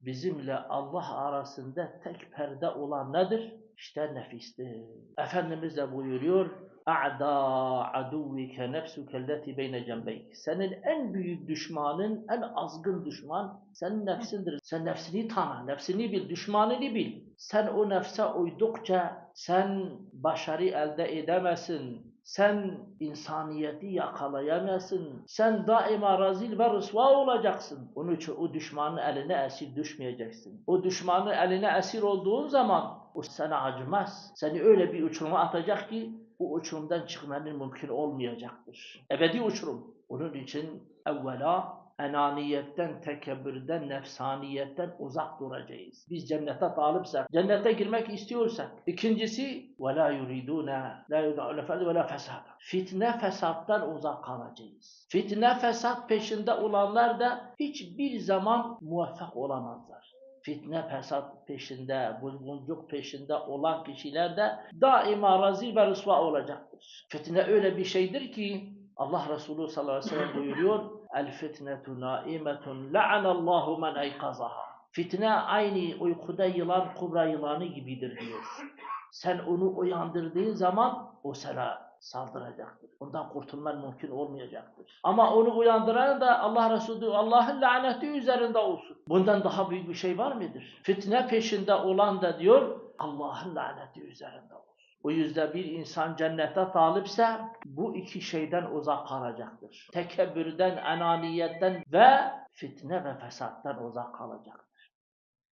bizimle Allah arasında tek perde olan nedir? İşte nefistir. Efendimiz de buyuruyor, A'da aduvike nefsuke leti beyne cembeyk. Senin en büyük düşmanın, en azgın düşman senin nefsindir. Sen nefsini tanı, nefsini bil, düşmanını bil. Sen o nefse uydukça sen başarı elde edemezsin. Sen insaniyeti yakalayamazsın. Sen daima razil ve rısva olacaksın. Onun için o düşmanın eline esir düşmeyeceksin. O düşmanın eline esir olduğun zaman o sana acımaz. Seni öyle bir uçuruma atacak ki bu uçurumdan çıkmanın mümkün olmayacaktır. Ebedi uçurum. Onun için evvela enaniyetten, tekebbürden, nefsaniyetten uzak duracağız. Biz cennete talipsek, cennete girmek istiyorsak. İkincisi وَلَا يُرِيدُونَ لَا يُدْعُ لَفَدِ وَلَا فَسَادًا Fitne fesattan uzak kalacağız. Fitne fesat peşinde olanlar da hiçbir zaman muvaffak olamazlar. Fitne fesat peşinde, bulguncuk peşinde olan kişiler de daima razil ve rısva olacaktır. Fitne öyle bir şeydir ki Allah Resulü sallallahu aleyhi ve sellem buyuruyor El fitnetu naimetun la'anallahu men eykazaha. Fitne aynı uykuda yılan kubra yılanı gibidir diyor. Sen onu uyandırdığın zaman o sana saldıracaktır. Ondan kurtulman mümkün olmayacaktır. Ama onu uyandıran da Allah Resulü Allah'ın laneti üzerinde olsun. Bundan daha büyük bir şey var mıdır? Fitne peşinde olan da diyor Allah'ın laneti üzerinde olsun. O yüzden bir insan cennete talipse bu iki şeyden uzak kalacaktır. Tekebbürden, enaniyetten ve fitne ve fesattan uzak kalacaktır.